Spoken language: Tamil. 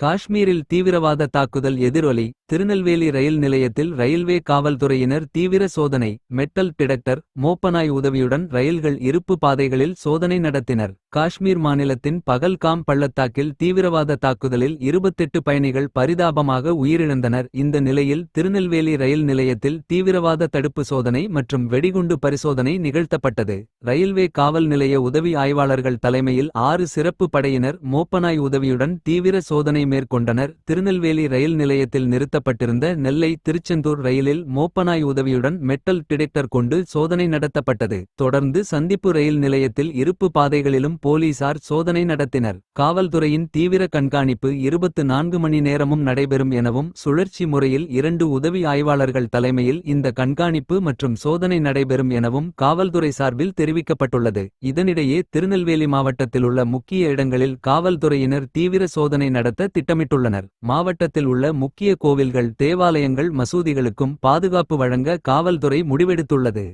காஷ்மீரில் தீவிரவாத தாக்குதல் எதிரொலி திருநெல்வேலி ரயில் நிலையத்தில் ரயில்வே காவல்துறையினர் தீவிர சோதனை மெட்டல் டிடெக்டர் மோப்பனாய் உதவியுடன் ரயில்கள் இருப்பு பாதைகளில் சோதனை நடத்தினர். காஷ்மீர் மாநிலத்தின் பகல்காம் பள்ளத்தாக்கில் தீவிரவாத தாக்குதலில் 28 பயணிகள் பரிதாபமாக உயிரிழந்தனர். இந்த நிலையில் திருநெல்வேலி ரயில் நிலையத்தில் தீவிரவாத தடுப்பு சோதனை மற்றும் வெடிகுண்டு பரிசோதனை நிகழ்த்தப்பட்டது. ரயில்வே காவல் நிலைய உதவி ஆய்வாளர்கள் தலைமையில் ஆறு சிறப்பு படையினர் மோப்பனாய் உதவியுடன் தீவிர சோதனை மேற்கொண்டனர். திருநெல்வேலி ரயில் நிலையத்தில் நிறுத்தப்பட்டிருந்த நெல்லை திருச்செந்தூர் ரயிலில் மோப்பனாய் உதவியுடன் மெட்டல் டிடெக்டர் கொண்டு சோதனை நடத்தப்பட்டது. தொடர்ந்து சந்திப்பு ரயில் நிலையத்தில் இருப்பு பாதைகளிலும் போலீசார் சோதனை நடத்தினர். காவல்துறையின் தீவிர கண்காணிப்பு இருபத்து நான்கு மணி நேரமும் நடைபெறும் எனவும் சுழற்சி முறையில் இரண்டு உதவி ஆய்வாளர்கள் தலைமையில் இந்த கண்காணிப்பு மற்றும் சோதனை நடைபெறும் எனவும் காவல்துறை சார்பில் தெரிவிக்கப்பட்டுள்ளது. இதனிடையே திருநெல்வேலி மாவட்டத்தில் உள்ள முக்கிய இடங்களில் காவல்துறையினர் தீவிர சோதனை நடத்த திட்டமிட்டுள்ளனர். மாவட்டத்தில் உள்ள முக்கிய கோவில்கள் தேவாலயங்கள் மசூதிகளுக்கும் பாதுகாப்பு வழங்க காவல்துறை முடிவெடுத்துள்ளது.